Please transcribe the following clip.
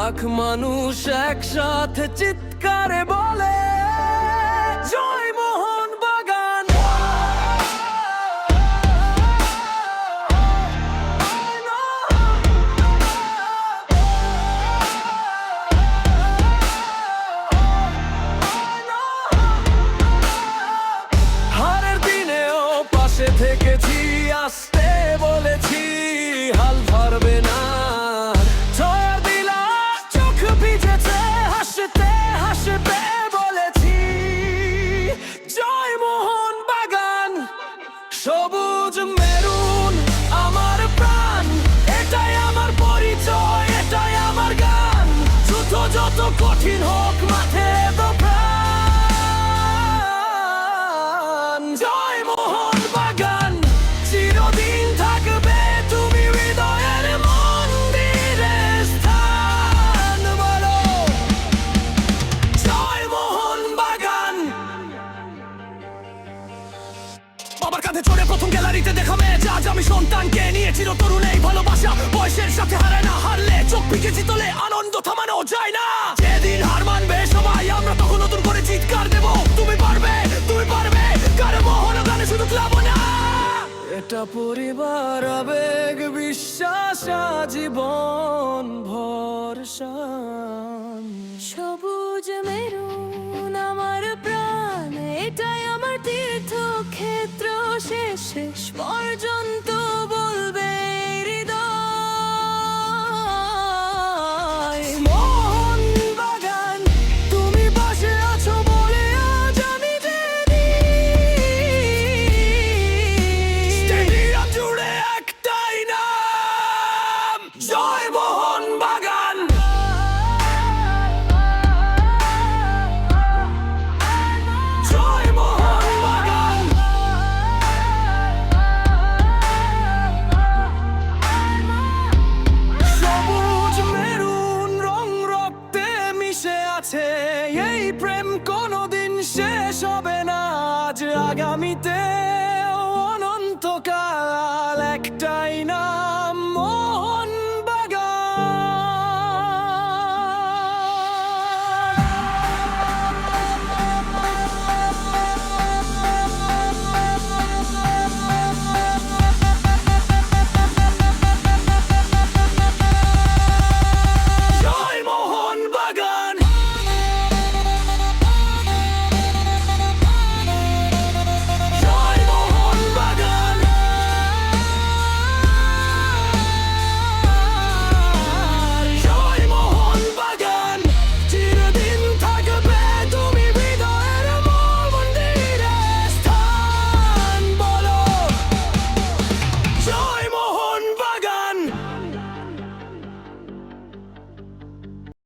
লাখ মানুষ একসাথে চিৎকারে বলে জয় বাগান থেকেছি আসতে বলেছি হাল ধরবে সবুজ মেরুন আমার প্রাণ, এটাই আমার পরিচয়, এটাই আমার গান। যুদ্ধ যত কঠিন হোক, মাঠে জয় মোহন বাগান, চিরদিন থাকবে বাবার কাঁধে চড়ে প্রথম গ্যালারিতে দেখা ম্যাচ। আজ আমি সন্তানকে নিয়ে চির তরুণ, এই ভালোবাসা বয়সের সাথে হারায় না, হারলে চোখ পিকে জিতলে আনন্দ থামানো যায় না। যেদিন হার মানবে সবাই, আমরা তখন নতুন করে চিৎকার দেব। তুমি পারবে তুমি পারবে, কারও মোহন গানে শুধু ক্লাব না। এটা পরিবার, আবেগ, বিশ্বাস জীবন ভরসা। Musisz না আজ আগামীতে অনন্তকাল একটাই না